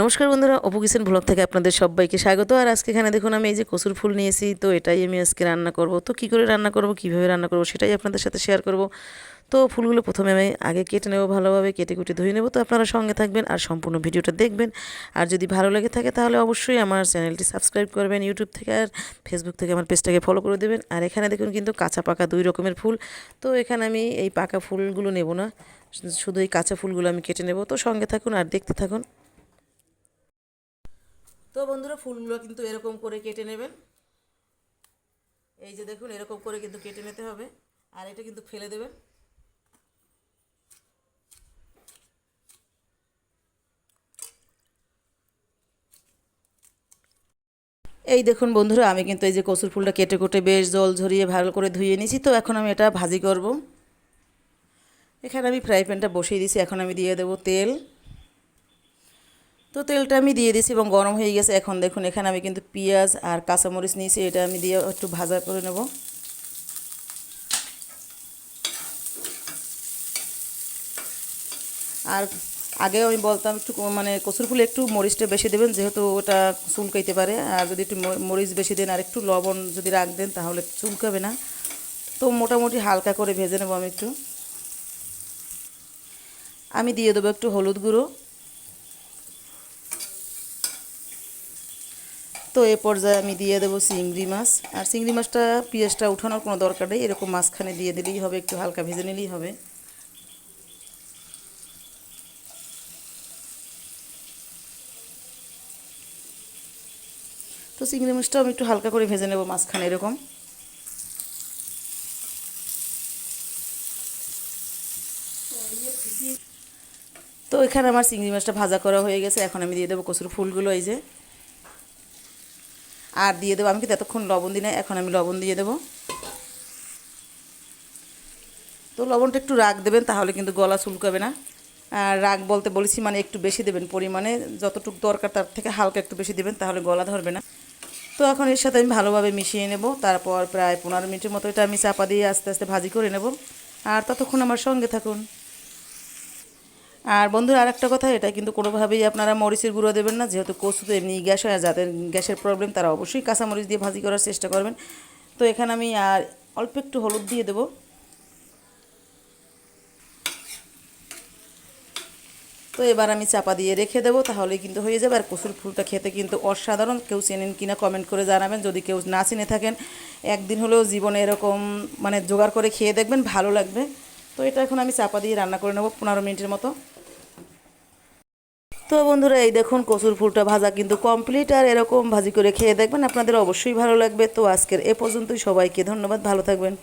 নমস্কার বন্ধুরা, Apu kitchen blog থেকে আপনাদের সবাইকে স্বাগত। আর আজকে এখানে দেখুন, আমি এই যে কসুর ফুল নিয়েছি, তো এটাই আমি আজকে রান্না করব। তো কি করে রান্না করব, কীভাবে রান্না করব, সেটাই আপনাদের সাথে শেয়ার করব। তো ফুলগুলো প্রথমে আমি আগে কেটে নেব ভালোভাবে, কেটে কুটে ধুয়ে নেব। তো আপনারা সঙ্গে থাকবেন আর সম্পূর্ণ ভিডিওটা দেখবেন। আর যদি ভালো লেগে থাকে, তাহলে অবশ্যই আমার চ্যানেলটি সাবস্ক্রাইব করবেন, ইউটিউব থেকে আর ফেসবুক থেকে আমার পেজটাকে ফলো করে দেবেন। আর এখানে দেখুন কিন্তু কাঁচা পাকা দুই রকমের ফুল। তো এখানে আমি এই পাকা ফুলগুলো নেব না, শুধু এই কাঁচা ফুলগুলো আমি কেটে নেব। তো সঙ্গে থাকুন আর দেখতে থাকুন। তো বন্ধুরা ফুলগুলো কিন্তু এরকম করে কেটে নেবেন। এই যে দেখুন, এরকম করে কিন্তু কেটে নিতে হবে। আর এটা কিন্তু ফেলে দেবেন। এই দেখুন বন্ধুরা, আমি কিন্তু এই যে কচুর ফুলটা কেটে কুটে বেশ জল ঝরিয়ে ভালো করে ধুয়ে নিয়েছি। তো এখন আমি এটা ভাজি করব। এখানে আমি ফ্রাই প্যানটা বসিয়ে দিয়েছি। এখন আমি দিয়ে দেবো তেল। তো তেলটা আমি দিয়ে দিয়েছি এবং গরম হয়ে গেছে। এখন দেখুন, এখানে আমি কিন্তু পেঁয়াজ আর কাঁচামরিচ নিয়েছি, এটা আমি দিয়ে একটু ভাজা করে নেব। আর আগেও আমি বলতাম, একটু মানে কচুর ফুলে একটু মরিচটা বেশি দেবেন, যেহেতু ওটা চুলকাইতে পারে। আর যদি একটু মরিচ বেশি দেন, আর একটু লবণ যদি রাখ দেন, তাহলে চুলকাবে না। তো মোটামুটি হালকা করে ভেজে নেব আমি একটু। আমি দিয়ে দেবো একটু হলুদ গুঁড়ো। তো এ পর্যায়ে আমি দিয়ে দেবো চিংড়ি মাছ। আর চিংড়ি মাছটা, পেঁয়াজটা উঠানোর কোনো দরকার নেই। এরকম মাঝখানে দিয়ে দিলেই হবে, একটু হালকা ভেজে নিলেই হবে। তো চিংড়ি মাছটাও আমি একটু হালকা করে ভেজে নেব মাঝখানে এরকম। তো এখানে আমার চিংড়ি মাছটা ভাজা করা হয়ে গেছে। এখন আমি দিয়ে দেবো কচুর ফুলগুলো, এই যে। আর দিয়ে দেবো, আমি কিন্তু এতক্ষণ লবণ দিই না এখন আমি লবণ দিয়ে দেবো। তো লবণটা একটু রাগ দেবেন, তাহলে কিন্তু গলা চুলকাবে না। আর রাগ বলতে বলেছি মানে একটু বেশি দেবেন পরিমাণে, যতটুকু দরকার তার থেকে হালকা একটু বেশি দেবেন, তাহলে গলা ধরবে না। তো এখন এর সাথে আমি ভালোভাবে মিশিয়ে নেব, তারপর প্রায় পনেরো মিনিটের মতো এটা আমি চাপা দিয়ে আস্তে আস্তে ভাজি করে নেব। আর ততক্ষণ আমার সঙ্গে থাকুন। আর বন্ধুরা আর একটা কথা, এটা কিন্তু কোনোভাবেই আপনারা মরিচের গুঁড়ো দেবেন না। যেহেতু কচু তো এমনি গ্যাস হয় যাদের গ্যাসের প্রবলেম তারা অবশ্যই কাঁচামরিচ দিয়ে ভাজি করার চেষ্টা করবেন। তো এখানে আমি আর অল্প একটু হলুদ দিয়ে দেবো। তো এবার আমি চাপা দিয়ে রেখে দেবো তাহলে কিন্তু হয়ে যাবে। আর কচুর ফুলটা খেতে কিন্তু অসাধারণ। কেউ চেনেন কিনা কমেন্ট করে জানাবেন। যদি কেউ না চিনে থাকেন, একদিন হলেও জীবনে এরকম মানে জোগাড় করে খেয়ে দেখবেন, ভালো লাগবে। তো এটা এখন আমি চাপা দিয়ে রান্না করে নেব পনেরো মিনিটের মতো। তো বন্ধুরা, এই দেখুন কচুর ফুলটা ভাজা কিন্তু কমপ্লিট আর এরকম ভাজি করে খেয়ে দেখবেন, আপনাদের অবশ্যই ভালো লাগবে। তো আজকের এ পর্যন্তই, সবাইকে ধন্যবাদ, ভালো থাকবেন।